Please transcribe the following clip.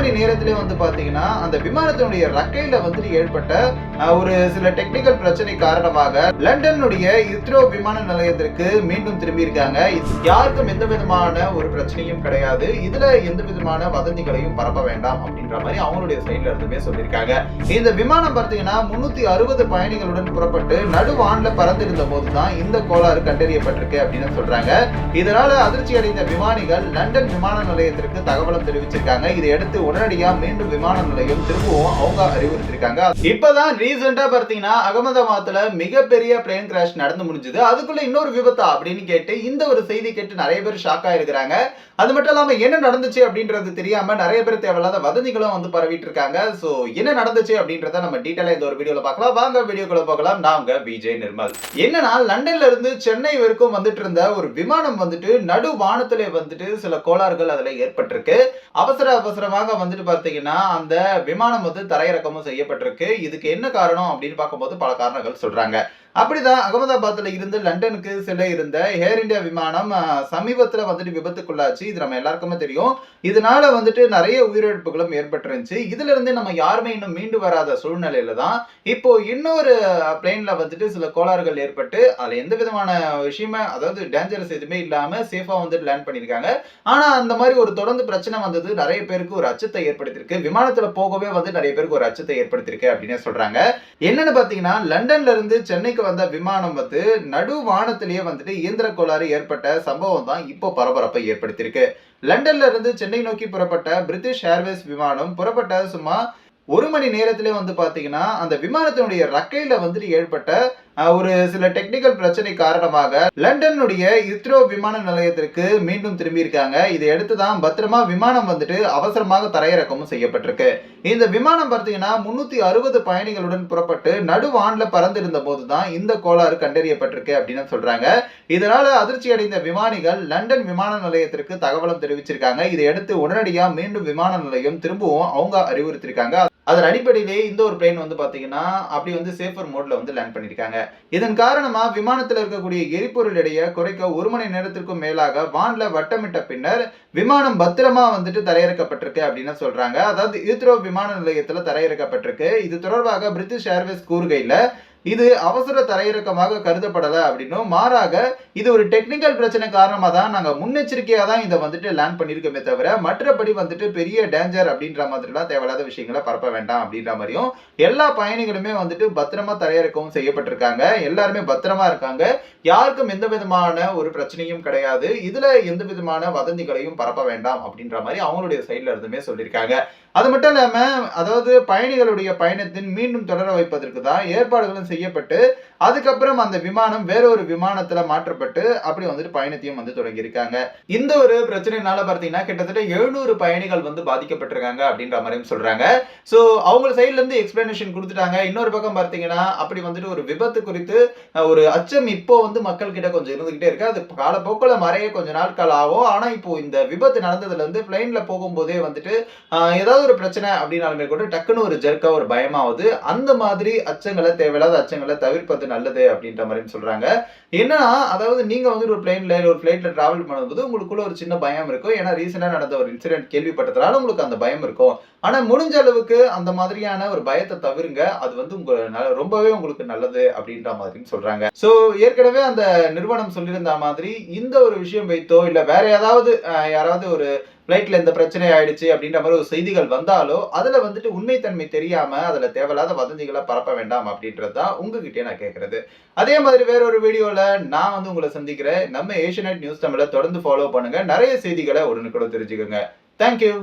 மணி நேரத்திலே வந்து பாத்தீங்கன்னா அந்த விமானத்தினுடைய ரக்கையில வந்து ஏற்பட்ட ஒரு சில டெக்னிக்கல் பிரச்சனை காரணமாக லண்டனுடைய இஸ்ரோ விமான நிலையத்திற்கு மீண்டும் திரும்பி இருக்காங்க. யாருக்கும் எந்த விதமான ஒரு பிரச்சனையும் கிடையாது. இதுல எந்த விதமான வதந்திகளையும் பரப்ப வேண்டாம் அப்படின்ற மாதிரி அவங்களுடைய சைட்ல இருந்துமே சொல்லியிருக்காங்க. இந்த விமானம் பார்த்தீங்கன்னா முன்னூத்தி அறுபது பயணிகளுடன் புறப்பட்டு நடுவான்ல பறந்திருந்த போதுதான் இந்த கோளாறு கண்டறியப்பட்டிருக்கு அப்படின்னு சொல்றாங்க. இதனால அதிர்ச்சி அடைந்த விமானிகள் லண்டன் விமான நிலையத்திற்கு தகவலம் தெரிவிச்சிருக்காங்க. இதையடுத்து உடனடியா மீண்டும் விமான நிலையம் திரும்பவும் அவங்க அறிவுறுத்திருக்காங்க. இப்பதான் ரீசெண்டா பார்த்தீங்கன்னா அகமதாபாத்ல மிகப்பெரிய பிளேன் கிராஷ் நடந்து முடிஞ்சது. அதுக்குள்ள இன்னொரு விபத்தா அப்படின்னு கேட்டு இந்த ஒரு செய்தி கேட்டு நிறைய பேர் ஷாக் ஆயிருக்கிறாங்க. அது மட்டும் இல்லாம என்ன நடந்துச்சு அப்படின்றது தெரியாம நிறைய பேர் தேவையில்லாத வதந்திகளும் வந்து பரவிட்டு இருக்காங்க. சோ என்ன நடந்துச்சு அப்படின்றத நம்ம டீட்டெயிலா இந்த ஒரு வீடியோல பார்க்கலாம். வாங்க வீடியோக்குள்ள பார்க்கலாம் நாங்க விஜய் நிர்மல். என்னன்னா லண்டன்ல இருந்து சென்னை வரைக்கும் வந்துட்டு இருந்த ஒரு விமானம் வந்துட்டு நடு வானத்திலே வந்துட்டு சில கோளாறுகள் அதுல ஏற்பட்டிருக்கு. அவசர அவசரமாக வந்துட்டு பார்த்தீங்கன்னா அந்த விமானம் வந்து தரையிறக்கமும் செய்யப்பட்டிருக்கு. இதுக்கு என்ன காரணம் அப்படின்னு பார்க்கும்போது பல காரணங்கள் சொல்றாங்க. அப்படிதான் அகமதாபாத்தில் இருந்து லண்டனுக்கு செல்ல இருந்த ஏர் இந்தியா விமானம் சமீபத்தில் வந்துட்டு விபத்துக்குள்ளாச்சு. இது நம்ம எல்லாருக்குமே தெரியும். இதனால வந்துட்டு நிறைய உயிரிழப்புகளும் ஏற்பட்டுருந்துச்சு. இதுல இருந்து நம்ம யாருமே இன்னும் மீண்டு வராத சூழ்நிலையில தான் இப்போ இன்னொரு பிளேன்ல வந்துட்டு சில கோளாறுகள் ஏற்பட்டு அதுல எந்த விதமான விஷயமே அதாவது டேஞ்சரஸ் எதுவுமே இல்லாம சேஃபா வந்துட்டு லேண்ட் பண்ணியிருக்காங்க. ஆனா அந்த மாதிரி ஒரு தொடர்ந்து பிரச்சனை வந்தது நிறைய பேருக்கு ஒரு அச்சத்தை ஏற்படுத்தியிருக்கு. விமானத்துல போகவே வந்து நிறைய பேருக்கு ஒரு அச்சத்தை ஏற்படுத்தியிருக்கு அப்படின்னு சொல்றாங்க. என்னன்னு பாத்தீங்கன்னா லண்டன்ல இருந்து சென்னைக்கு வந்த விமானம் வந்து நடு வானத்திலேயே வந்துட்டு இயந்திர கோளாறு ஏற்பட்ட சம்பவம் தான் இப்போ பரபரப்பை ஏற்படுத்தியிருக்கு. லண்டன்ல இருந்து சென்னை நோக்கி புறப்பட்ட பிரிட்டிஷ் ஏர்வேஸ் விமானம் புறப்பட்ட சும்மா ஒரு மணி நேரத்திலே வந்து பாத்தீங்கன்னா அந்த விமானத்தினுடைய ரக்கையில வந்துட்டு ஏற்பட்ட ஒரு சில டெக்னிக்கல் பிரச்சனை காரணமாக லண்டனுடைய இஸ்ரோ விமான நிலையத்திற்கு மீண்டும் திரும்பி இருக்காங்க. இதையடுத்து தான் பத்திரமா விமானம் வந்துட்டு அவசரமாக தரையிறக்கமும் செய்யப்பட்டிருக்கு. இந்த விமானம் பார்த்தீங்கன்னா முன்னூத்தி அறுபது பயணிகளுடன் புறப்பட்டு நடுவான்ல பறந்திருந்த போதுதான் இந்த கோளாறு கண்டறியப்பட்டிருக்கு அப்படின்னு சொல்றாங்க. இதனால அதிர்ச்சி அடைந்த விமானிகள் லண்டன் விமான நிலையத்திற்கு தகவலும் தெரிவிச்சிருக்காங்க. இதையடுத்து உடனடியாக மீண்டும் விமான நிலையம் திரும்பவும் அவங்க அறிவுறுத்திருக்காங்க அதன் அடிப்படையிலேயே இந்த ஒரு பிளேன் வந்து பார்த்தீங்கன்னா அப்படி வந்து சேஃபர் மோட்ல வந்து லேண்ட் பண்ணியிருக்காங்க. இதன் காரணமாக விமானத்தில் இருக்கக்கூடிய எரிபொருள் இடையை குறைக்க ஒரு மணி நேரத்திற்கும் மேலாக வான்ல வட்டமிட்ட பின்னர் விமானம் பத்திரமா வந்துட்டு தரையிறக்கப்பட்டிருக்கு அப்படின்னு சொல்றாங்க. அதாவது இத்ரோ விமான நிலையத்தில் தரையிறக்கப்பட்டிருக்கு. இது தொடர்பாக பிரிட்டிஷ் ஏர்வேஸ் கூறுகையில் இது அவசர தரையிறக்கமாக கருதப்படல அப்படின்னும் மாறாக இது ஒரு டெக்னிக்கல் பிரச்சனை காரணமாக தான் நாங்கள் முன்னெச்சரிக்கையாக தான் இதை வந்துட்டு லேண்ட் பண்ணியிருக்கோமே தவிர மற்றபடி வந்துட்டு பெரிய டேஞ்சர் அப்படின்ற மாதிரிலாம் தேவையில்லாத விஷயங்களை பரப்ப வேண்டாம் அப்படின்ற மாதிரியும் எல்லா பயணிகளுமே வந்துட்டு பத்திரமா தரையிறக்கவும் செய்யப்பட்டிருக்காங்க. எல்லாருமே பத்திரமா இருக்காங்க. யாருக்கும் எந்த விதமான ஒரு பிரச்சனையும் கிடையாது. இதுல எந்த விதமான வதந்திகளையும் பரப்ப வேண்டாம் அப்படின்ற மாதிரி அவங்களுடைய சைட்ல இருந்துமே சொல்லியிருக்காங்க. அது மட்டும் இல்லாம அதாவது பயணிகளுடைய பயணத்தின் மீண்டும் தொடர வைப்பதற்கு தான் ஏற்பாடுகளும் செய்யப்பட்டு அதுக்கப்புறம் அந்த விமானம் வேற ஒரு விமானத்துல மாற்றப்பட்டு அப்படி வந்துட்டு பயணத்தையும் வந்து தொடங்கியிருக்காங்க. இந்த ஒரு பிரச்சனைனால பார்த்தீங்கன்னா கிட்டத்தட்ட எழுநூறு பயணிகள் வந்து பாதிக்கப்பட்டிருக்காங்க அப்படின்ற மாதிரியும் சொல்றாங்க. ஸோ அவங்க சைட்ல இருந்து எக்ஸ்பிளனேஷன் கொடுத்துட்டாங்க. இன்னொரு பக்கம் பார்த்தீங்கன்னா அப்படி வந்துட்டு ஒரு விபத்து குறித்து ஒரு அச்சம் இப்போ வந்து மக்கள் கிட்ட கொஞ்சம் இருந்துகிட்டே இருக்கு. அது காலப்போக்கில் மறைய கொஞ்சம் நாட்கள் ஆகும். ஆனா இப்போ இந்த விபத்து நடந்ததுல இருந்து பிளைன்ல போகும்போதே வந்துட்டு ஏதாவது ஒரு பிரச்சனை அப்படின்னாலுமே கூட டக்குன்னு ஒரு ஜெர்க்கா ஒரு பயமாவது அந்த மாதிரி அச்சங்களை தேவையில்லாத அச்சங்களை தவிர்ப்பது நல்லது அப்படின்ற மாதிரி சொல்றாங்க. என்னன்னா அதாவது நீங்க வந்து ஒரு பிளைன்ல ஒரு பிளைட்ல டிராவல் பண்ணும்போது உங்களுக்குள்ள ஒரு சின்ன பயம் இருக்கும். ஏன்னா ரீசெண்டா நடந்த ஒரு இன்சிடென்ட் கேள்விப்பட்டதுனால உங்களுக்கு அந்த பயம் இருக்கும். ஆனா முடிஞ்ச அளவுக்கு அந்த மாதிரியான ஒரு பயத்தை தவிருங்க. அது வந்து உங்க ரொம்பவே உங்களுக்கு நல்லது அப்படின்ற மாதிரியும் சொல்றாங்க. சோ ஏற்கனவே அந்த நிறுவனம் சொல்லியிருந்த மாதிரி இந்த ஒரு விஷயம் வைத்தோ இல்ல வேற ஏதாவது யாராவது ஒரு ஃப்ளைட்டில் இந்த பிரச்சனை ஆயிடுச்சு அப்படின்ற மாதிரி ஒரு செய்திகள் வந்தாலோ அதில் வந்துட்டு உண்மைத்தன்மை தெரியாமல் அதில் தேவையில்லாத வதந்திகளை பரப்ப வேண்டாம் அப்படின்றது தான் உங்ககிட்டயே நான் கேட்குறது அதே மாதிரி வேற ஒரு வீடியோவில் நான் வந்து உங்களை சந்திக்கிறேன். நம்ம ஏஷியநெட் நியூஸ் தமிழை தொடர்ந்து ஃபாலோ பண்ணுங்கள் நிறைய செய்திகளை உடனுக்குடன் தெரிஞ்சுக்கோங்க. தேங்க்யூ